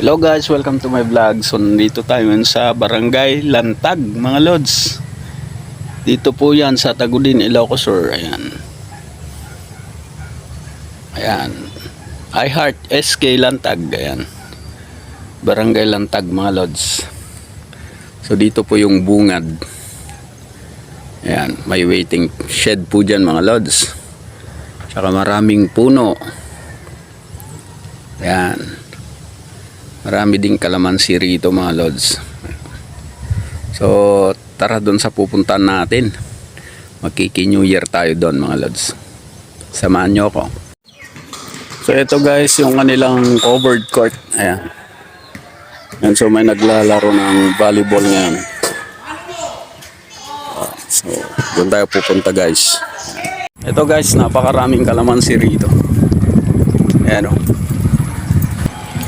Hello guys, welcome to my vlog. So nandito tayo sa Barangay Lantag, mga lods. Dito po yan sa Tagudin, Ilocos Sur. Ayan. Ayan. I Heart SK Lantag. Ayan. Barangay Lantag, mga lods. So dito po yung bungad. Ayan, may waiting shed po dyan mga lods. Tsaka maraming puno. Ayan. Marami ding kalamansi rito mga lods. So, tara doon sa pupuntahan natin. Makiki New Year tayo doon mga lods. Samahan nyo ako. So, ito guys, yung kanilang covered court. Ayan. Yan, so may naglalaro ng volleyball ngayon. So, doon tayo pupunta guys. Ito guys, napakaraming kalamansi rito. Ayan o.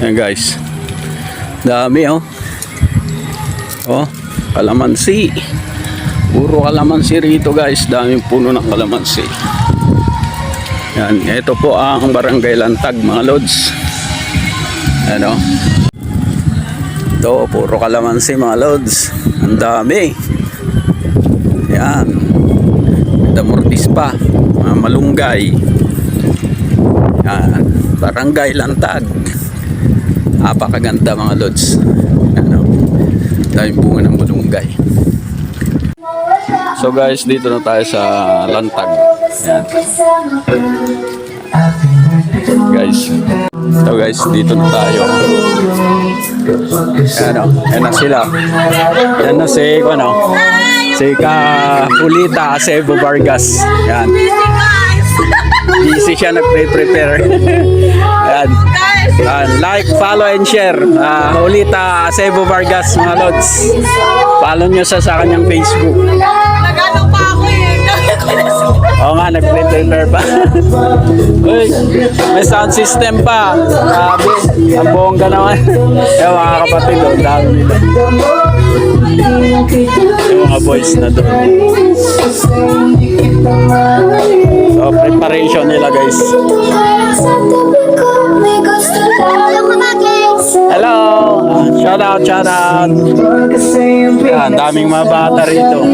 Ayan guys. Dami oh. Oh, kalamansi. Puro kalamansi rito guys. Daming puno ng kalamansi. Yan, ito po ang barangay Lantag mga lods. Ano? Ito, puro kalamansi mga lods. Ang dami. Yan. Damortis pa. Malunggay. Yan. Barangay Lantag. Napakaganda mga lods. Ano? Daming bunga ng malunggay. So guys, dito na tayo sa Lantag. Yan. Guys. So guys, dito na tayo. Yan o. Yan na sila. Yan na si, ano, si Ka Julita Acebo Vargas. Yan. Busy siya nagpe-prepare. Like, follow, and share. Uh, Julita Acebo Vargas, mga lods. Follow nyo sa sa kanyang Facebook. Nagano pa ako eh. Oo nga, nag-prepare pa. Uy, may sound system pa. Grabe, ang bongga naman. Yung mga kapatid, oh, dami nila. Yung mga boys na doon. So, preparation nila guys. Shout out, shout out! Yan, daming mga bata rito.